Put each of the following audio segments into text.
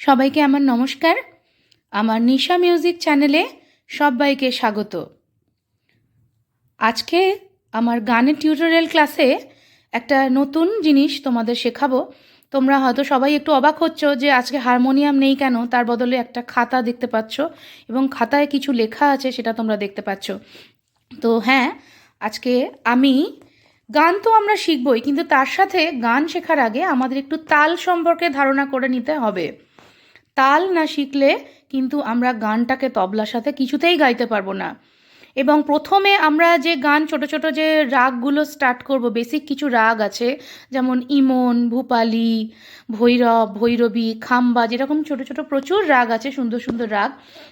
সবাইকে আমার নমস্কার। আমার নিশা মিউজিক চ্যানেলে সবাইকে স্বাগত। আজকে আমার গানের টিউটোরিয়াল ক্লাসে একটা নতুন জিনিস তোমাদের শেখাবো। তোমরা হয়তো সবাই একটু অবাক হচ্ছ যে আজকে হারমোনিয়াম নেই কেন, তার বদলে একটা খাতা দেখতে পাচ্ছ এবং খাতায় কিছু লেখা আছে সেটা তোমরা দেখতে পাচ্ছ। তো হ্যাঁ আজকে আমি গান তো আমরা শিখবই, কিন্তু তার সাথে গান শেখার আগে আমাদের একটু তাল সম্পর্কে ধারণা করে নিতে হবে। তাল না শিখলে কিন্তু আমরা গানটাকে তবলার সাথে কিছুতেই গাইতে পারব না। এবং প্রথমে আমরা যে গান, ছোট ছোট যে রাগগুলো স্টার্ট করব বেসিক কিছু রাগ আছে, যেমন ইমন, ভূপালি, ভৈরব, ভৈরবী, খাম্বা, যেরকম ছোট ছোট প্রচুর রাগ আছে, সুন্দর সুন্দর রাগ,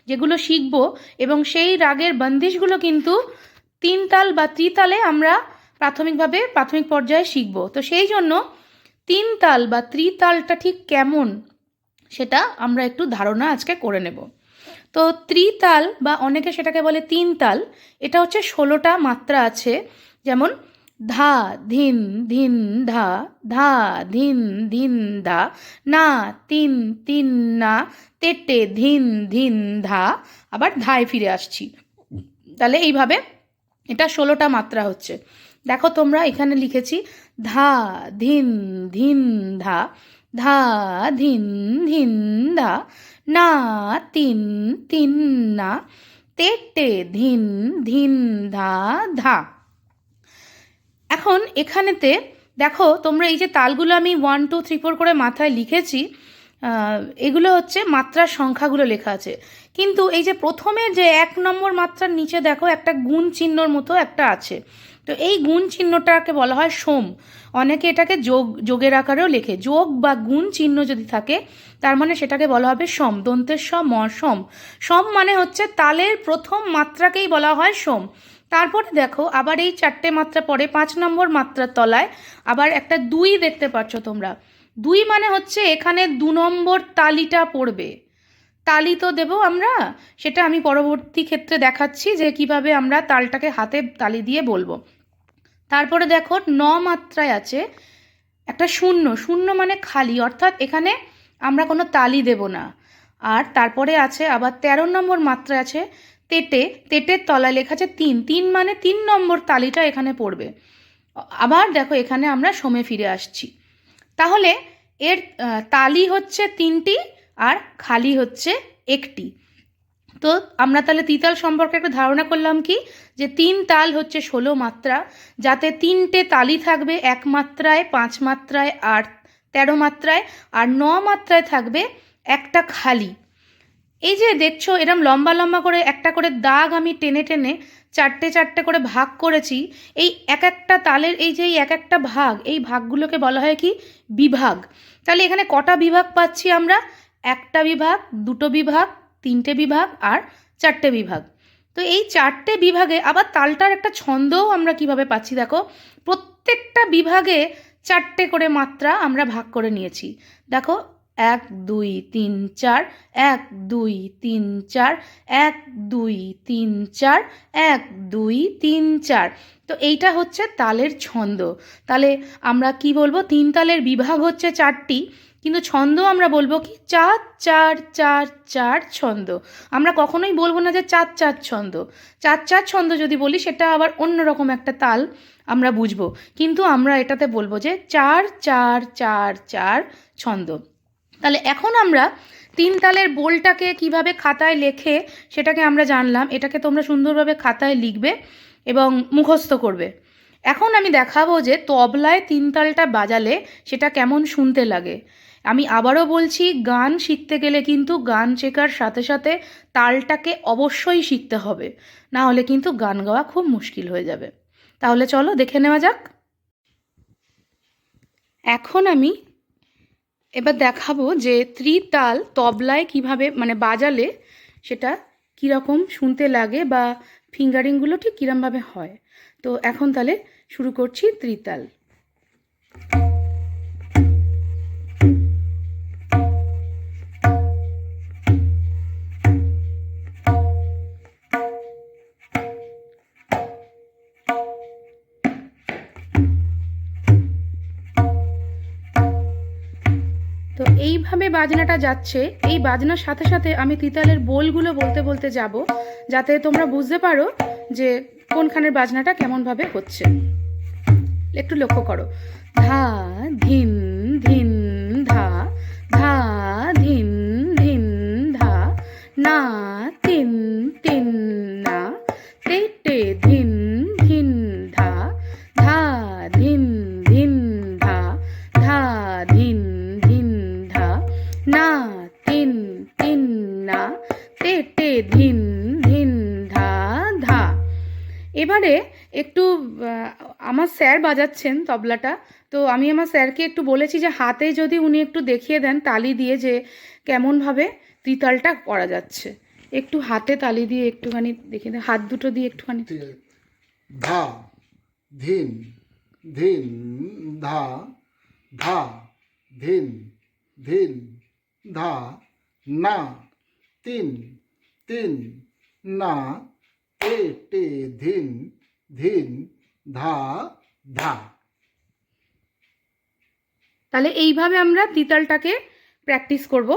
যেগুলো শিখব এবং সেই রাগের বন্দিশগুলো কিন্তু তিন তাল বা ত্রিতালে আমরা প্রাথমিকভাবে প্রাথমিক পর্যায়ে শিখব। তো সেই জন্য তিন তাল বা ত্রিতালটা ঠিক কেমন সেটা আমরা একটু ধারণা আজকে করে নেব। তো ত্রিতাল বা অনেকে সেটাকে বলে তিন তাল এটা হচ্ছে ষোলোটা মাত্রা আছে, যেমন ধা, ধিন ধিন, ধা ধা, ধিন ধিন, ধা, না, তিন তিন, না, তেটে, ধিন ধিন, ধা, আবার ধায় ফিরে আসছি। তাহলে এইভাবে এটা ষোলোটা মাত্রা হচ্ছে। দেখো তোমরা এখানে লিখেছি ধা, ধিন ধিন, ধা ধা ধিন ধিন ধা, না তিন তিন না তেটে ধিন ধিন ধা ধা। এখন এখানেতে দেখো তোমরা এই যে তালগুলো আমি ওয়ান টু থ্রি ফোর করে মাথায় লিখেছি এগুলো হচ্ছে মাত্রার সংখ্যাগুলো লেখা আছে। কিন্তু এই যে প্রথমে যে এক নম্বর মাত্রার নিচে দেখো একটা গুণ চিহ্নর মতো একটা আছে। তো এই গুণ চিহ্নটাকে বলা হয় সোম। অনেকে এটাকে যোগ, যোগের আকারেও লেখে। যোগ বা গুণ চিহ্ন যদি থাকে, তার মানে সেটাকে বলা হবে সম। দন্তের সম সম। সম মানে হচ্ছে তালের প্রথম মাত্রাকেই বলা হয় সোম। তারপরে দেখো, আবার এই চারটে মাত্রা পরে পাঁচ নম্বর মাত্রার তলায় আবার একটা দুই দেখতে পাচ্ছ তোমরা। দুই মানে হচ্ছে এখানে দু নম্বর তালিটা পড়বে। তালি তো দেবো আমরা। সেটা আমি পরবর্তী ক্ষেত্রে দেখাচ্ছি যে কীভাবে আমরা তালটাকে হাতে তালি দিয়ে বলব। তারপরে দেখো ন মাত্রায় আছে একটা শূন্য শূন্য মানে খালি, অর্থাৎ এখানে আমরা কোনো তালি দেব না। আর তারপরে আছে আবার তেরো নম্বর মাত্রায় আছে তেটে, তেটের তলায় লেখা আছে তিন তিন মানে তিন নম্বর তালিটা এখানে পড়বে। আবার দেখো এখানে আমরা সমে ফিরে আসছি। তাহলে এর তালি হচ্ছে তিনটি আর খালি হচ্ছে একটি। তো আমরা তাহলে তিতাল সম্পর্কে একটা ধারণা করলাম কি? যে তিন তাল হচ্ছে ষোলো মাত্রা, যাতে তিনটে তালি থাকবে, এক মাত্রায়, পাঁচ মাত্রায়, আর তেরো মাত্রায়, আর ন মাত্রায় থাকবে একটা খালি। এই যে দেখছ, এরম লম্বা লম্বা করে, একটা করে দাগ আমি টেনে টেনে চারটে চারটে করে ভাগ করেছি, এই এক একটা তালের, এই যে এক একটা ভাগ, এই ভাগগুলোকে বলা হয় কি? বিভাগ। তাহলে এখানে কটা বিভাগ পাচ্ছি আমরা? একটা বিভাগ, দুটো বিভাগ তিনটে বিভাগ আর চারটে বিভাগ। তো এই চারটে বিভাগে আবার তালটার একটা ছন্দও আমরা কীভাবে পাচ্ছি দেখো? প্রত্যেকটা বিভাগে চারটে করে মাত্রা আমরা ভাগ করে নিয়েছি। দেখো, এক, দুই, তিন, চার, এক, দুই, তিন, চার, এক, দুই, তিন, চার, এক, দুই, তিন, চার। তো এইটা হচ্ছে তালের ছন্দ। তাহলে আমরা কি বলব? তিন তালের বিভাগ হচ্ছে চারটি। কিন্তু ছন্দ আমরা বলব কি? চার চার চার চার ছন্দ। আমরা কখনোই বলব না যে চার চার ছন্দ। চার চার ছন্দ যদি বলি, সেটা আবার অন্যরকম একটা তাল আমরা বুঝব। কিন্তু আমরা এটাতে বলব যে চার চার চার চার ছন্দ। তাহলে এখন আমরা তিন তালের বোলটাকে কীভাবে খাতায় লেখে সেটাকে আমরা জানলাম। এটাকে তোমরা সুন্দরভাবে খাতায় লিখবে এবং মুখস্থ করবে। এখন আমি দেখাবো যে তবলায় তিন তালটা বাজালে সেটা কেমন শুনতে লাগে। আমি আবারও বলছি, গান শিখতে গেলে কিন্তু গান শেখার সাথে সাথে তালটাকে অবশ্যই শিখতে হবে। না হলে কিন্তু গান গাওয়া খুব মুশকিল হয়ে যাবে। তাহলে চলো দেখে নেওয়া যাক। এখন আমি এবার দেখাবো যে ত্রিতাল তবলায় কীভাবে মানে বাজালে সেটা কীরকম শুনতে লাগে বা ফিঙ্গারিংগুলো ঠিক কীরমভাবে হয়। তো এখন তাহলে শুরু করছি ত্রিতাল। তো এইভাবে বাজনাটা যাচ্ছে, এই বাজনার সাথে সাথে আমি তিতালের বোলগুলো বলতে বলতে যাব, যাতে তোমরা বুঝতে পারো যে কোনখানের বাজনাটা কেমনভাবে হচ্ছে? একটু লক্ষ্য করো। ধা, ধিন ধিন, ধা ধা, ধিন ধিন, ধা, না, তিন তিন, না, তে টে ধিন ধিন, ধা ধা, ধিন ধিন, ধা ধা, ধিন ধিন, ধা, না, তিন তিন, না, তে টে ধিন এবারে একটু আমার স্যার বাজাচ্ছেন তবলাটা। তো আমি আমার স্যারকে একটু বলেছি যে হাতে যদি উনি একটু দেখিয়ে দেন, তালি দিয়ে যে কেমনভাবে ত্রিতালটা করা যাচ্ছে। একটু হাতে তালি দিয়ে একটুখানি দেখিয়ে দেন, হাত দুটো দিয়ে একটুখানি। ধা, ধিন ধিন, ধা ধা, ধিন ধিন, ধা, না, তিন তিন, না টে টে ধিন ধিন ধা ধা। তাহলে এইভাবে আমরা তিতালটাকে প্র্যাকটিস করব।